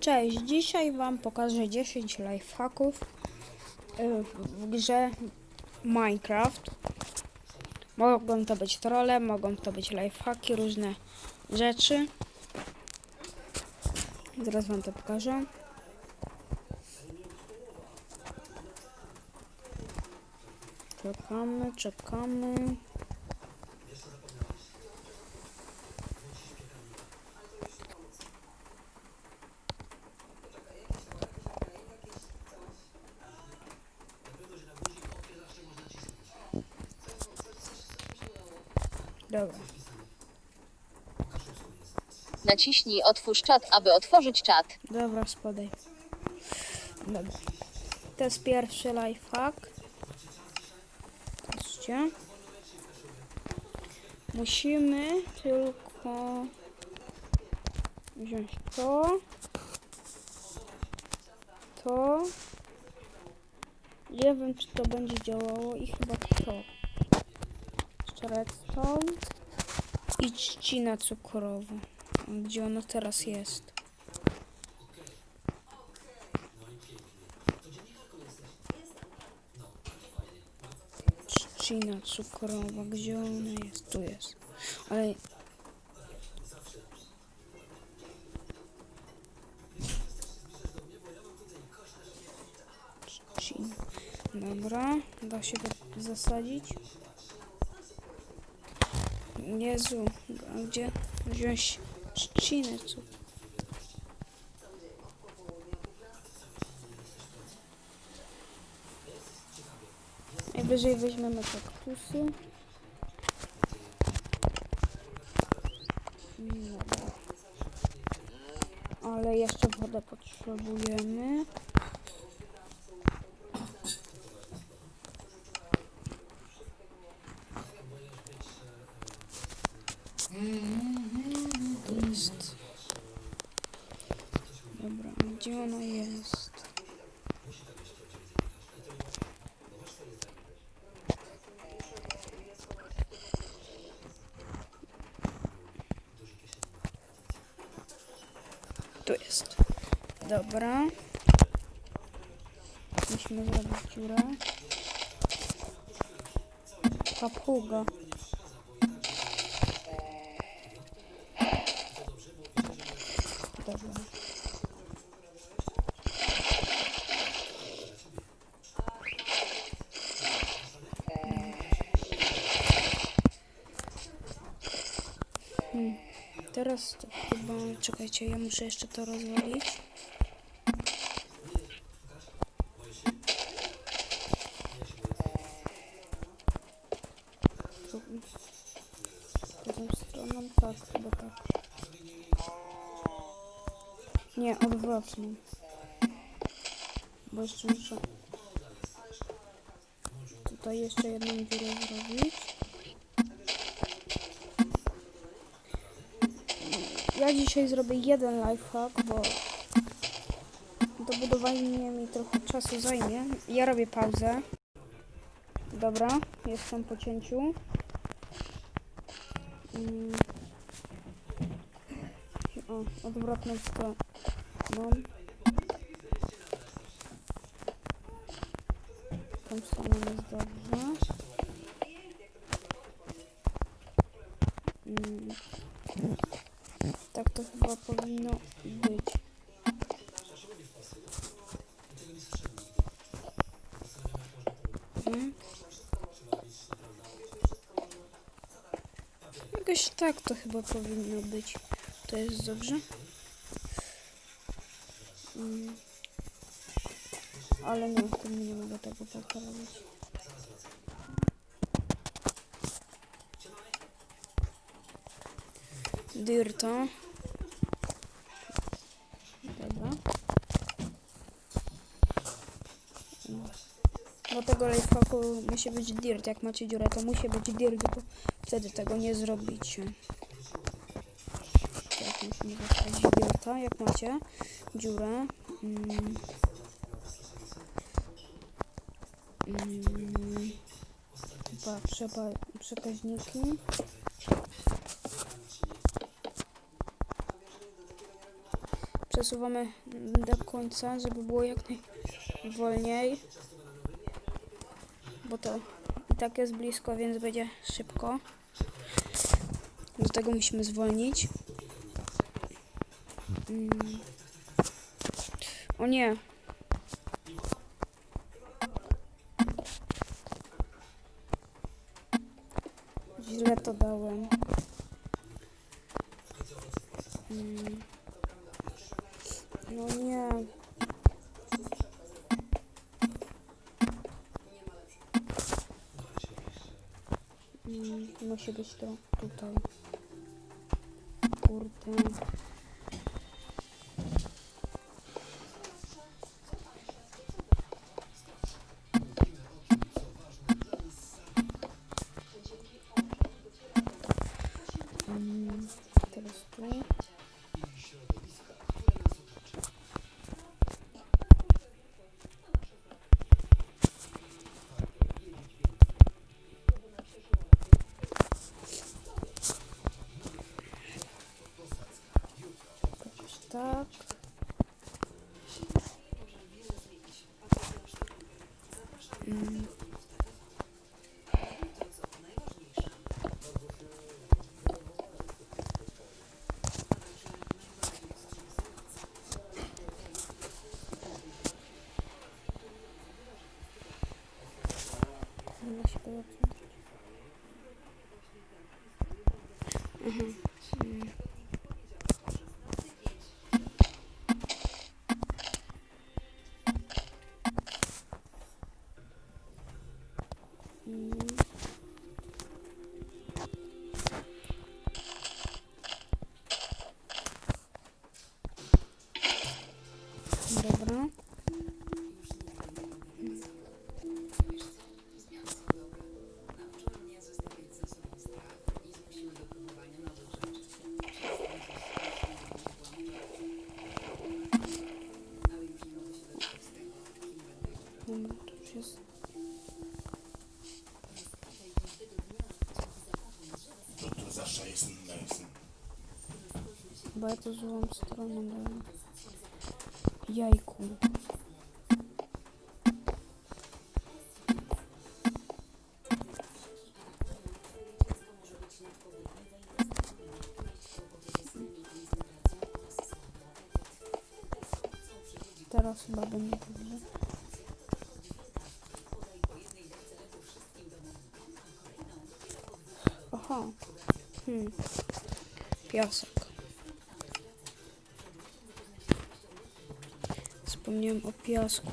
Cześć, dzisiaj Wam pokażę 10 lifehacków y, w grze Minecraft. Mogą to być trolle, mogą to być lifehacki, różne rzeczy. Zaraz Wam to pokażę. Czekamy, czekamy. Dobra. Naciśnij otwórz czat, aby otworzyć czat. Dobra, spadaj. Dobra. To jest pierwszy lifehack. Patrzcie. Musimy tylko wziąć to, to. Nie wiem, czy to będzie działało i chyba to. Redstone i trzcina cukrowa. Gdzie ono teraz jest? Trzcina cukrowa, gdzie ona jest? Tu jest. Ale... Dobra, da się zasadzić. Jezu, a gdzie wziąć trzcinę cukru? Najwyżej weźmiemy kaktusy. Ale jeszcze wodę potrzebujemy. To jest... Dobra, a gdzie ona jest? Tu jest. Dobra. Musimy zrobić dziurę. Papuga. Dobra. Hmm. Teraz to chyba... Czekajcie, ja muszę jeszcze to rozwalić. Tu- Drugą stroną, tak, chyba tak. Odwrotną. Bo jeszcze muszę tutaj jeszcze jedną dziurę zrobić. Ja dzisiaj zrobię jeden lifehack, bo dobudowanie mi trochę czasu zajmie. Ja robię pauzę. Dobra, jestem po cięciu. Mm. O, odwrotną stronę. Mam. Tą stroną jest dobrze. Mm. Tak to chyba powinno być. Mhm. Jakoś tak to chyba powinno być. To jest dobrze. Mm. Ale nie, tym nie mogę tego poprawić. Dirta. Dobra. Do tego lifehacku musi być dirt. Jak macie dziurę, to musi być dirt, bo wtedy tego nie zrobicie. Tak, musimy zostawić dirta, jak macie dziurę. Mm. Mm. Pa, przepa, przekaźniki. przesuwamy do końca, żeby było jak najwolniej. Bo to i tak jest blisko, więc będzie szybko. Do tego musimy zwolnić. Mm. O nie. Źle to dałem. Mm. No nie. Mm, musi być to tutaj. Kurde. Mm. Mm-hmm. Bo ja to złą stroną dałem. Jajku. Teraz chyba będzie dobrze. Aha. Piasek. Wspomniałem o piasku.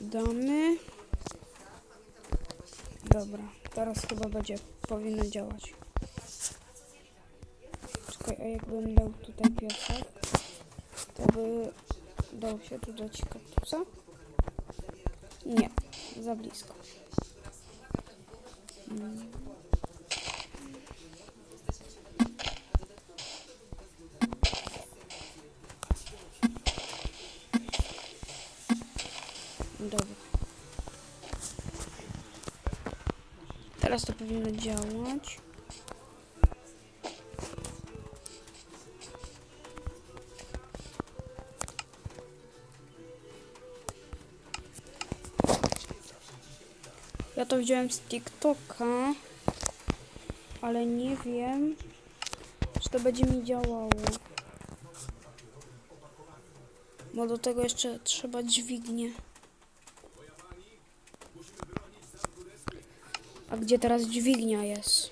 Damy. Dobra, teraz chyba będzie powinno działać. Czekaj, a jakbym dał tutaj piasek, to by dał się tu dać kaktusa? Nie, za blisko. Mm. Teraz to powinno działać. Ja to wziąłem z TikToka, ale nie wiem, czy to będzie mi działało. Bo do tego jeszcze trzeba dźwignię. A gdzie teraz dźwignia jest?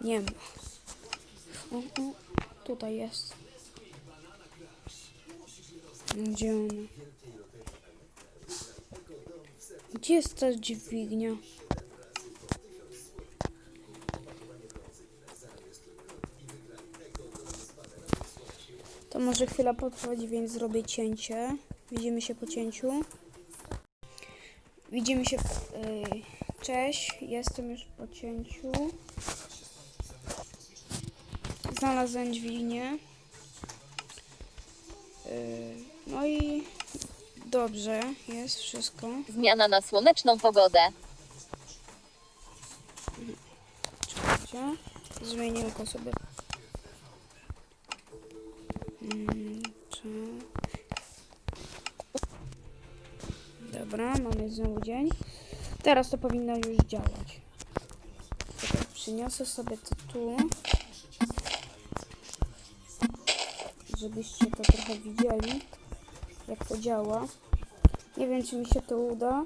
Nie ma. O, o, tutaj jest. Gdzie ona? Gdzie jest ta dźwignia? To może chwila potrwać, więc zrobię cięcie. Widzimy się po cięciu. Widzimy się. Yy, cześć, jestem już po cięciu. znalazłem dźwignię. Yy, no i dobrze, jest wszystko. Zmiana na słoneczną pogodę. Czekajcie. Zmienię go sobie. Mm, czy... Dobra, mamy znowu dzień. Teraz to powinno już działać. Czekaj, przyniosę sobie to tu. Żebyście to trochę widzieli, jak to działa. Nie wiem, czy mi się to uda.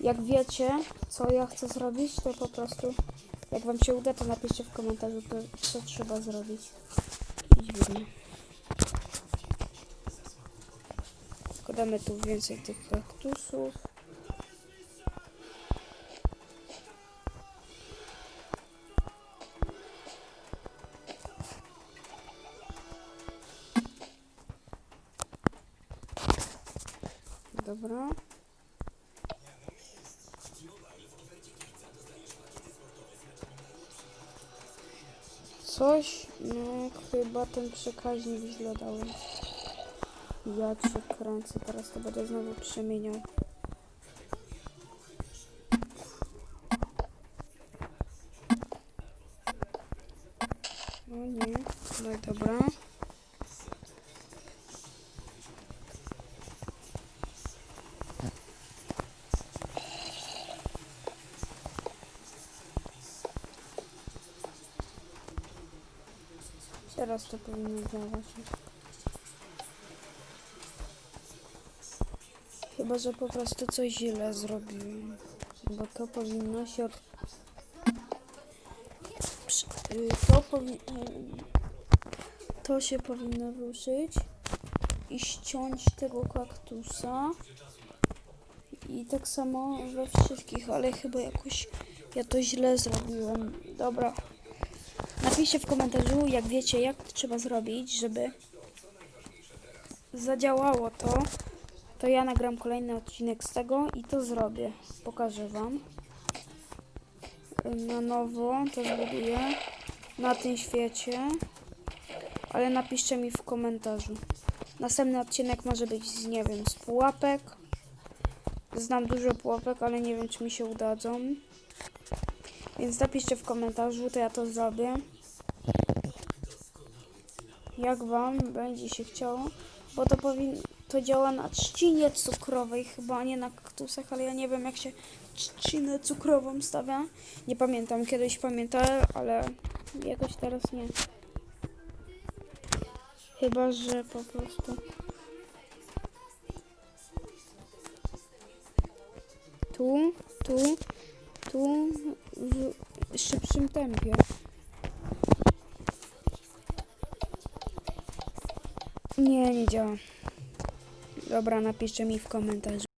Jak wiecie, co ja chcę zrobić, to po prostu jak wam się uda, to napiszcie w komentarzu, to, co trzeba zrobić. Dźwignię. Składamy tu więcej tych kaktusów. Dobra. Coś, no chyba ten przekaźnik źle dałem. Ja cię kręcę, teraz to będę znowu przemieniał. No nie, no i dobra. Teraz to powinno działać. Chyba, że po prostu coś źle zrobiłem. Bo to powinno się... Od... Y, To powi... y, To się powinno ruszyć i ściąć tego kaktusa. I tak samo we wszystkich, ale chyba jakoś ja to źle zrobiłem. Dobra. Napiszcie w komentarzu, jak wiecie, jak trzeba zrobić, żeby zadziałało to. To ja nagram kolejny odcinek z tego i to zrobię. Pokażę wam. Na nowo to zbuduję na tym świecie. Ale napiszcie mi w komentarzu. Następny odcinek może być z, nie wiem, z pułapek. Znam dużo pułapek, ale nie wiem, czy mi się udadzą. Więc napiszcie w komentarzu, to ja to zrobię. Jak wam będzie się chciało. Bo to powin... to działa na trzcinie cukrowej chyba, nie na kaktusach, ale ja nie wiem jak się trzcinę cukrową stawia. Nie pamiętam, kiedyś pamiętałem, ale jakoś teraz nie. Chyba, że po prostu... Tu, tu, tu w szybszym tempie. Nie, działa. Dobra, napiszcie mi w komentarzu.